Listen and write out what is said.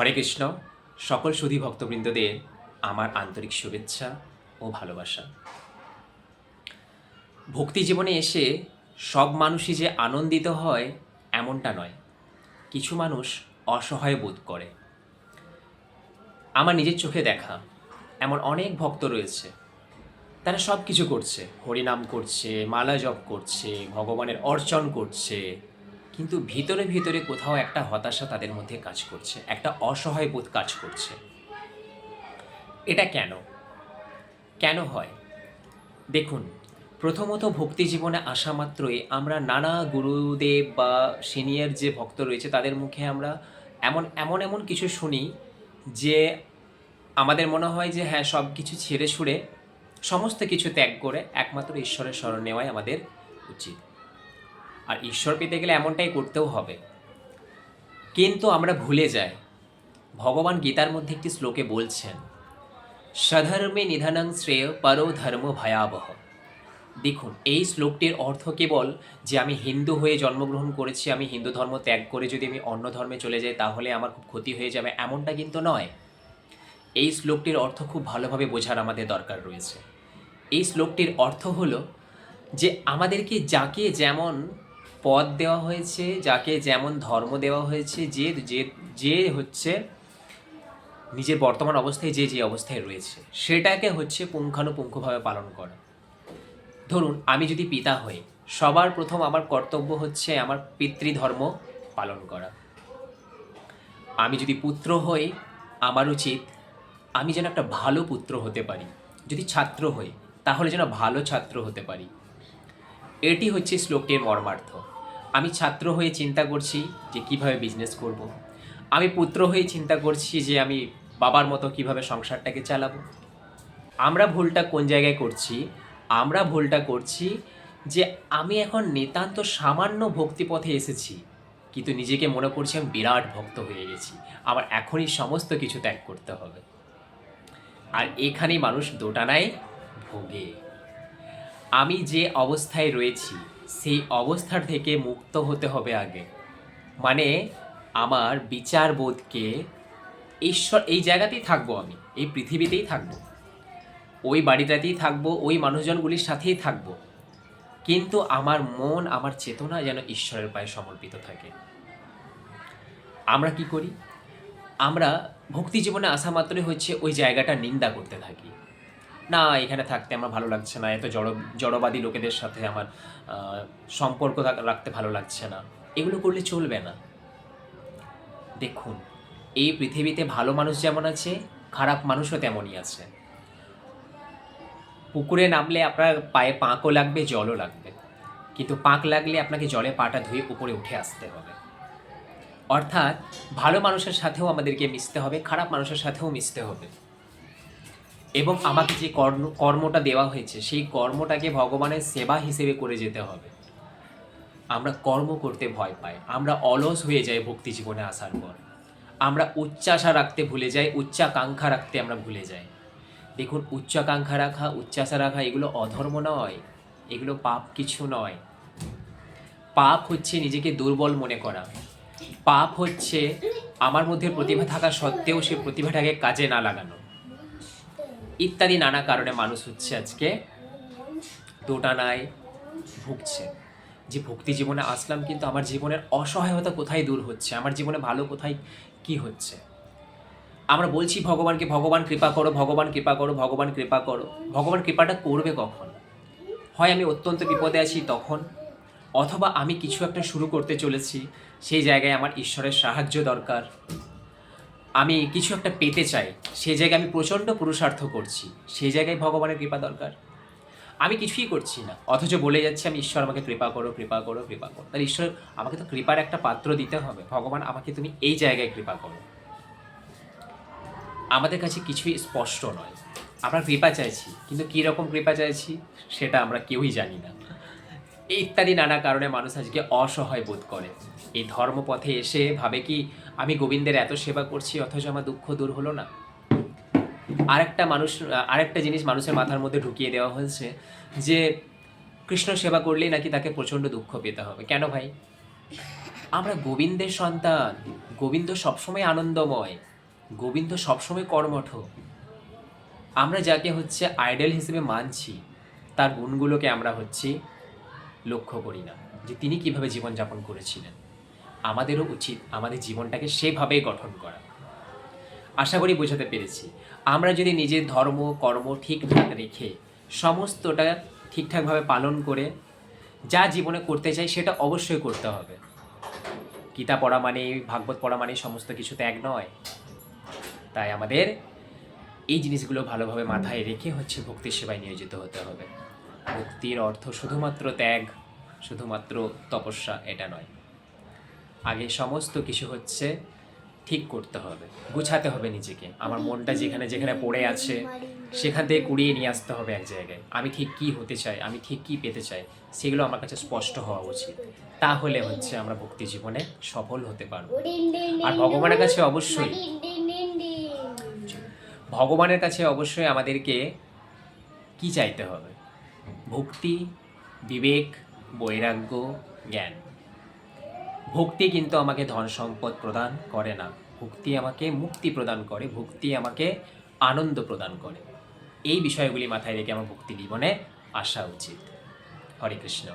হরে কৃষ্ণ। সকল সুধী ভক্তবৃন্দদের আমার আন্তরিক শুভেচ্ছা ও ভালোবাসা। ভক্তি জীবনে এসে সব মানুষই যে আনন্দিত হয়, এমনটা নয়। কিছু মানুষ অসহায় বোধ করে। আমার নিজের চোখে দেখা এমন অনেক ভক্ত রয়েছে। তারা সব কিছু করছে। হরিনাম করছে, মালা জপ করছে, ভগবানের অর্চন করছে কিন্তু ভিতরে ভিতরে কোথাও একটা হতাশা তাদের মধ্যে কাজ করছে, একটা অসহায় বোধ কাজ করছে। এটা কেন? কেন হয়? দেখুন, প্রথমত ভক্তি জীবনে আসা মাত্রই আমরা নানা গুরুদেব বা সিনিয়র যে ভক্ত রয়েছে, তাদের মুখে আমরা এমন এমন এমন কিছু শুনি যে আমাদের মনে হয় যে হ্যাঁ সব কিছু ছেড়ে ছুড়ে সমস্ত কিছু ত্যাগ করে একমাত্র ঈশ্বরের স্মরণ নেওয়াই আমাদের উচিত। আর ঈশ্বর পেতে গেলে এমনটাই করতেও হবে। কিন্তু আমরা ভুলে যাই, ভগবান গীতার মধ্যে একটি শ্লোকে বলছেন, সধর্মে নিধানং শ্রেয় পরো ধর্ম ভয়াবহ। দেখুন, এই শ্লোকটির অর্থ কেবল যে আমি হিন্দু হয়ে জন্মগ্রহণ করেছি, আমি হিন্দু ধর্ম ত্যাগ করে যদি আমি অন্য ধর্মে চলে যাই, তাহলে আমার খুব ক্ষতি হয়ে যাবে, এমনটা কিন্তু নয়। এই শ্লোকটির অর্থ খুব ভালোভাবে বোঝার আমাদের দরকার রয়েছে। এই শ্লোকটির অর্থ হলো যে আমাদেরকে যাকে যেমন পদ দেওয়া হয়েছে, যাকে যেমন ধর্ম দেওয়া হয়েছে, যে যে যে হচ্ছে নিজের বর্তমান অবস্থায়, যে যে অবস্থায় রয়েছে, সেটাকে হচ্ছে পুঙ্খানুপুঙ্খভাবে পালন করা। ধরুন, আমি যদি পিতা হই, সবার প্রথম আমার কর্তব্য হচ্ছে আমার পিতৃধর্ম পালন করা। আমি যদি পুত্র হই, আমার উচিত আমি যেন একটা ভালো পুত্র হতে পারি। যদি ছাত্র হই, তাহলে যেন ভালো ছাত্র হতে পারি। এটি হচ্ছে শ্লোকটির মর্মার্থ। আমি ছাত্র হয়ে চিন্তা করছি যে কীভাবে বিজনেস করব। আমি পুত্র হয়ে চিন্তা করছি যে আমি বাবার মতো কীভাবে সংসারটাকে চালাবো। আমরা ভুলটা কোন জায়গায় করছি? আমরা ভুলটা করছি যে আমি এখন নিতান্ত সামান্য ভক্তিপথে এসেছি, কিন্তু নিজেকে মনে করছি আমি বিরাট ভক্ত হয়ে গেছি। আমার এখনই সমস্ত কিছু ত্যাগ করতে হবে। আর এখানেই মানুষ দোটানায় ভোগে। আমি যে অবস্থায় রয়েছি, সেই অবস্থার থেকে মুক্ত হতে হবে আগে। মানে আমার বিচারবোধকে ঈশ্বর, এই জায়গাতেই থাকব আমি, এই পৃথিবীতেই থাকব। ওই বাড়িটাতেই থাকব, ওই মানুষজনগুলির সাথেই থাকব। কিন্তু আমার মন, আমার চেতনা যেন ঈশ্বরের পায়ে সমর্পিত থাকে। আমরা কি করি? আমরা ভক্তি জীবনে আসা মাত্রই হচ্ছে ওই জায়গাটা নিন্দা করতে থাকি। না, এখানে থাকতে আমার ভালো লাগছে না। এত জড়, জড়বাদী লোকেদের সাথে আমার সম্পর্ক রাখতে ভালো লাগছে না। এগুলো করলে চলবে না। দেখুন, এই পৃথিবীতে ভালো মানুষ যেমন আছে, খারাপ মানুষও তেমনই আছে। পুকুরে নামলে আপনার পায়ে পাঁকও লাগবে, জলও লাগবে। কিন্তু পাঁক লাগলে আপনাকে জলে পাটা ধুয়ে উপরে উঠে আসতে হবে। অর্থাৎ, ভালো মানুষের সাথেও আমাদেরকে মিশতে হবে, খারাপ মানুষের সাথেও মিশতে হবে। এবং আমাকে যে কর্ম, কর্মটা দেওয়া হয়েছে, সেই কর্মটাকে ভগবানের সেবা হিসেবে করে যেতে হবে। আমরা কর্ম করতে ভয় পাই। আমরা অলস হয়ে যাই ভক্তি জীবনে আসার পর। আমরা উচ্চাশা রাখতে ভুলে যাই, উচ্চাকাঙ্ক্ষা রাখতে আমরা ভুলে যাই। দেখুন, উচ্চাকাঙ্ক্ষা রাখা, উচ্চাশা রাখা, এগুলো অধর্ম নয়। এগুলো পাপ কিছু নয়। পাপ হচ্ছে নিজেকে দুর্বল মনে করা। পাপ হচ্ছে আমার মধ্যে প্রতিভা থাকা সত্ত্বেও সে প্রতিভাটাকে কাজে না লাগানো। ইত্যাদি নানা কারণে মানুষ হচ্ছে আজকে দোটানায় ভুগছে। যে ভক্তি জীবনে আসলাম কিন্তু আমার জীবনের অসহায়তা কোথায় দূর হচ্ছে? আমার জীবনে ভালো কোথায় কি হচ্ছে? আমরা বলছি, ভগবানকে ভগবান কৃপা করো, ভগবান কৃপা করো, ভগবান কৃপা করো। ভগবান কৃপাটা করবে কখন? হয় আমি অত্যন্ত বিপদে আছি তখন? অথবা আমি কিছু একটা শুরু করতে চলেছি, সেই জায়গায় আমার ঈশ্বরের সাহায্য দরকার। আমি কিছু একটা পেতে চাই। সেই জায়গায় আমি প্রচণ্ড পুরুষার্থ করছি। সেই জায়গায় ভগবানের কৃপা দরকার। আমি কিছুই করছি না। অথচ বলে যাচ্ছি, আমি ঈশ্বর, আমাকে কৃপা করো কৃপা করো কৃপা করো। তাহলে ঈশ্বর, আমাকে তো কৃপার একটা পাত্র দিতে হবে। ভগবান, আমাকে তুমি এই জায়গায় কৃপা করো। আমাদের কাছে কিছুই স্পষ্ট নয়। আমরা কৃপা চাইছি, কিন্তু কী রকম কৃপা চাইছি, সেটা আমরা কেউই জানি না। ইত্যাদি নানা কারণে মানুষ আজকে অসহায় বোধ করে। এই ধর্মপথে এসে ভাবে কি, আমি গোবিন্দের এত সেবা করছি, অথচ আমার দুঃখ দূর হলো না? আরেকটা মানুষ, আরেকটা জিনিস মানুষের মাথার মধ্যে ঢুকিয়ে দেওয়া হয়েছে যে, কৃষ্ণ সেবা করলেই নাকি তাকে প্রচণ্ড দুঃখ পেতে হবে। কেন ভাই? আমরা গোবিন্দের সন্তান। গোবিন্দ সবসময় আনন্দময়। গোবিন্দ সবসময় কর্মঠ। আমরা যাকে হচ্ছে আইডল হিসেবে মানছি, তার গুণগুলোকে আমরা হচ্ছে লক্ষ্য করি না যে তিনি কীভাবে জীবনযাপন করেছিলেন। আমাদেরও উচিত আমাদের জীবনটাকে সেভাবেই গঠন করা। আশা করি বোঝাতে পেরেছি। আমরা যদি নিজের ধর্ম, কর্ম ঠিকঠাক রেখে সমস্তটা ঠিকঠাকভাবে পালন করে যা জীবনে করতে চাই সেটা অবশ্যই করতে হবে। গীতা পড়া মানে ভাগবত পড়া মানে সমস্ত কিছু ত্যাগ নয়। তাই আমাদের এই জিনিসগুলো ভালোভাবে মাথায় রেখে হচ্ছে ভক্তির সেবায় নিয়োজিত হতে হবে। ভক্তির অর্থ শুধুমাত্র ত্যাগ, শুধুমাত্র তপস্যা, এটা নয়। আগে সমস্ত কিছু হচ্ছে ঠিক করতে হবে, গুছাতে হবে নিজেকে। আমার মনটা যেখানে যেখানে পড়ে আছে, সেখান থেকে কুড়িয়ে নিয়ে আসতে হবে এক জায়গায়। আমি ঠিক কি হতে চাই, আমি ঠিক কি পেতে চাই, সেগুলো আমার কাছে স্পষ্ট হওয়া উচিত। তাহলে হচ্ছে আমরা ভক্তি জীবনে সফল হতে পারব। আর ভগবানের কাছে অবশ্যই ভগবানের কাছে অবশ্যই আমাদেরকে কি চাইতে হবে? ভক্তি, বিবেক, বৈরাগ্য, জ্ঞান। ভক্তি কিন্তু আমাকে ধন সম্পদ প্রদান করে না। ভক্তি আমাকে মুক্তি প্রদান করে, ভক্তি আমাকে আনন্দ প্রদান করে। এই বিষয়গুলি মাথায় রেখে আমার ভক্তি জীবনে আসা উচিত। হরে কৃষ্ণ।